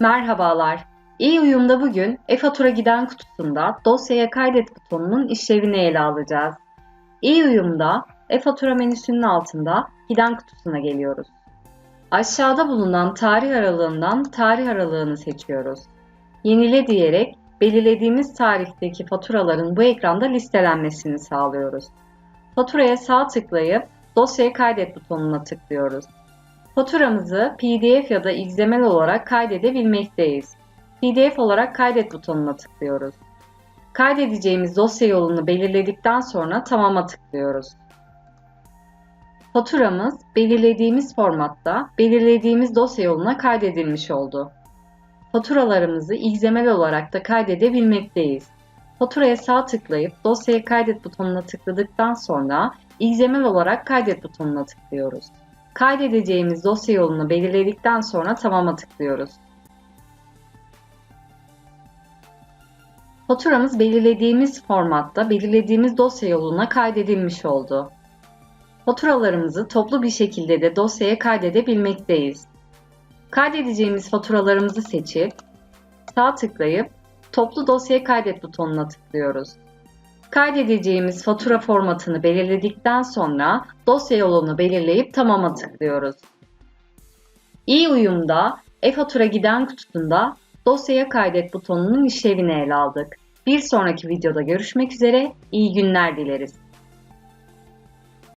Merhabalar. İyi uyumda bugün e-fatura giden kutusunda dosyaya kaydet butonunun işlevini ele alacağız. İyi uyumda e-fatura menüsünün altında giden kutusuna geliyoruz. Aşağıda bulunan tarih aralığından tarih aralığını seçiyoruz. Yenile diyerek belirlediğimiz tarihteki faturaların bu ekranda listelenmesini sağlıyoruz. Faturaya sağ tıklayıp dosyaya kaydet butonuna tıklıyoruz. Faturamızı PDF ya da XML olarak kaydedebilmekteyiz. PDF olarak kaydet butonuna tıklıyoruz. Kaydedeceğimiz dosya yolunu belirledikten sonra tamama tıklıyoruz. Faturamız belirlediğimiz formatta belirlediğimiz dosya yoluna kaydedilmiş oldu. Faturalarımızı XML olarak da kaydedebilmekteyiz. Faturaya sağ tıklayıp dosyaya kaydet butonuna tıkladıktan sonra XML olarak kaydet butonuna tıklıyoruz. Kaydedeceğimiz dosya yolunu belirledikten sonra tamama tıklıyoruz. Faturamız belirlediğimiz formatta belirlediğimiz dosya yoluna kaydedilmiş oldu. Faturalarımızı toplu bir şekilde de dosyaya kaydedebilmekteyiz. Kaydedeceğimiz faturalarımızı seçip sağ tıklayıp toplu dosyaya kaydet butonuna tıklıyoruz. Kaydedeceğimiz fatura formatını belirledikten sonra dosya yolunu belirleyip tamama tıklıyoruz. İyi uyumda e-fatura giden kutusunda dosyaya kaydet butonunun işlevini ele aldık. Bir sonraki videoda görüşmek üzere, iyi günler dileriz.